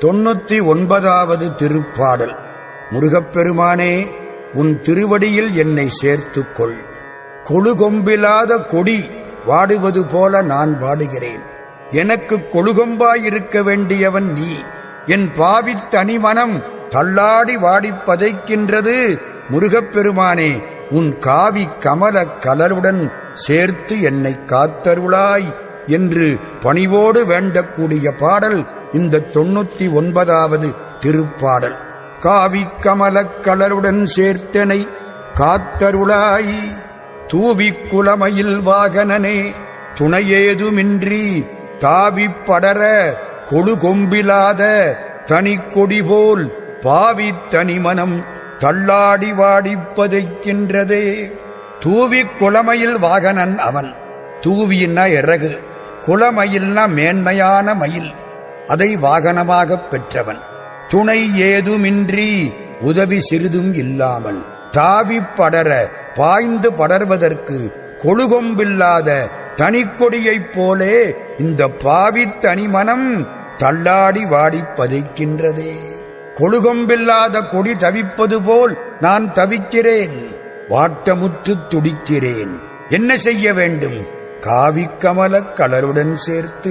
தொன்னூத்தி ஒன்பதாவது திருப்பாடல். முருகப்பெருமானே உன் திருவடியில் என்னை சேர்த்துக் கொள் கொழுகொம்பில்லாத கொடி வாடுவது போல நான் வாடுகிறேன். எனக்கு கொழுகொம்பாயிருக்க வேண்டியவன் நீ. என் பாவித்தனி மனம் தள்ளாடி வாடிப்பதைக்கின்றது முருகப்பெருமானே உன் காவி கமல கலருடன் சேர்த்து என்னை காத்தருளாய். என்று பணிவோடு வேண்டக்கூடிய பாடல் இந்த தொண்ணூத்தி ஒன்பதாவது திருப்பாடல். காவி கமலக் கலருடன் சேர்த்தனை காத்தருளாய் தூவிக் குலமையில் வாகனனே துணையேதுமின்றி தாவிப் படர கொழுகொம்பிலாத கொடி போல் பாவித் தனிமனம் தள்ளாடி வாடிப்பதைக்கின்றதே. தூவி தூவிக் வாகனன் அவன். தூவியின்னா இறகு. குளமயில்னா மேன்மையான மயில். அதை வாகனமாகப் பெற்றவன். துணை ஏதுமின்றி உதவி சிறிதும் இல்லாமல் தாவிப் படர பாய்ந்து படர்வதற்கு கொழுகொம்பில்லாத தனிக்கொடியைப் போலே இந்த பாவித்தனி தனிமனம் தள்ளாடி வாடிப் பதைக்கின்றதே. கொழுகொம்பில்லாத கொடி தவிப்பது போல் நான் தவிக்கிறேன். வாட்டமுற்று துடிக்கிறேன். என்ன செய்ய வேண்டும்? காவிக்கமலக் கலருடன் சேர்த்து